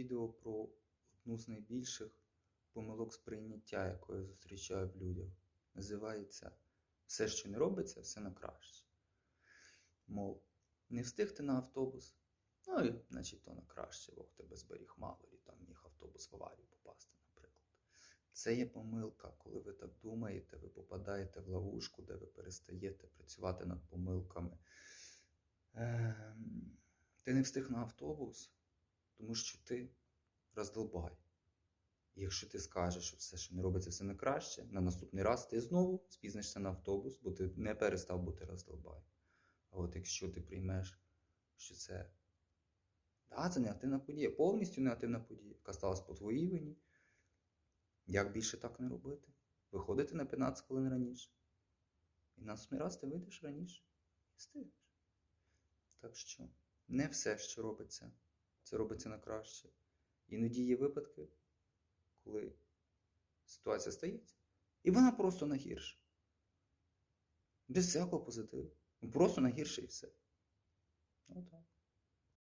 відео про одну з найбільших помилок сприйняття, яку зустрічаю в людях. Називається Все, що не робиться, все на краще. Мов, не встигти на автобус, ну і значить то на краще, Бог тебе зберіг мало, і там міг автобус в аварію попасти, наприклад. Це є помилка, коли ви так думаєте, ви попадаєте в ловушку, де ви перестаєте працювати над помилками. Ем, Ти не встиг на автобус, тому що ти роздолбай. І якщо ти скажеш, що все, що не робиться, все не краще, на наступний раз ти знову спізнишся на автобус, бо ти не перестав бути роздолбай. А от якщо ти приймеш, що це, да, це негативна подія, повністю негативна подія, яка сталася по твоїй вині, як більше так не робити? Виходити на 15 хвилин раніше. І на наступний раз ти вийдеш раніше і встигнеш. Так що не все, що робиться, це робиться на краще. Іноді є випадки, коли ситуація стається, і вона просто на гірше. Без всякого позитиву. Просто на гірше і все. Ну так.